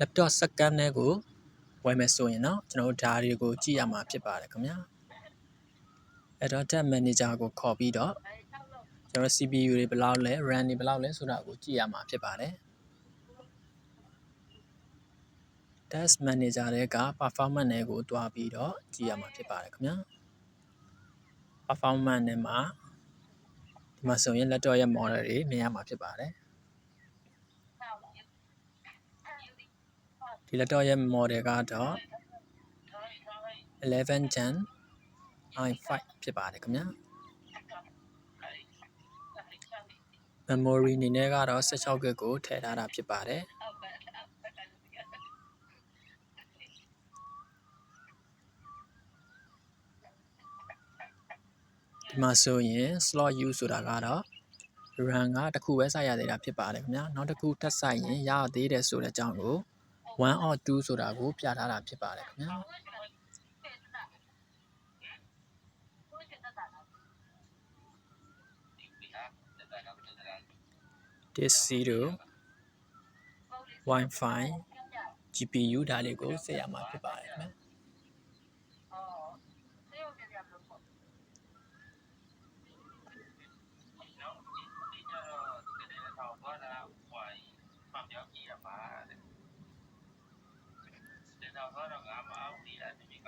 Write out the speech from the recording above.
laptop စက္ကန့်နဲ့ကိုဝယ်မယ်ဆိုရင်တော့ကျွန်တော်တို့ဒါတွေကိုကြည့်ရမှာဖြစ်ပါတယ်ခင်ဗျာအဲ့တော့ tab manager ကိုခေါ်ပြီးတော့ကျွန်တော် CPU တွေဘယ်လောက်လဲ RAM တွေဘယ်လောက်လဲဆိုတာကိုကြည့်ရမှာဖြစ်ပါတယ် task manager တဲက performance တွေကိုတွားပြီးတော့ကြည့်ရမှာဖြစ်ပါတယ်ခင်ဗျာ performance နဲ့မှာဒီမှာဆိုရင် laptop ရဲ့ model တွေမြင်ရမှာဖြစ်ပါတယ် ဒီ laptop ရဲ့ model ကတော့11 Gen i5 ဖြစ်ပါတယ်ခင်ဗျာ memory အနေနဲ့ကတော့ 16GB ကိုထည့်ထားတာဖြစ်ပါတယ်ဒီမှာဆိုရင် slot use ဆိုတာကတော့ run ကတစ်ခုပဲစိုက်ရသေးတာဖြစ်ပါတယ်ခင်ဗျာနောက်တစ်ခုထပ်စိုက်ရင်ရသေးတယ်ဆိုတဲ့အကြောင်းကို 1 or 2ဆိုတာကို ပြထားတာဖြစ်ပါတယ်ခင်ဗျာ disk 0 Wi-Fi GPU ဒါလေးကိုဆက်ရမှာဖြစ်ပါတယ်ခင်ဗျာ这 casaron, ama, unida, se me.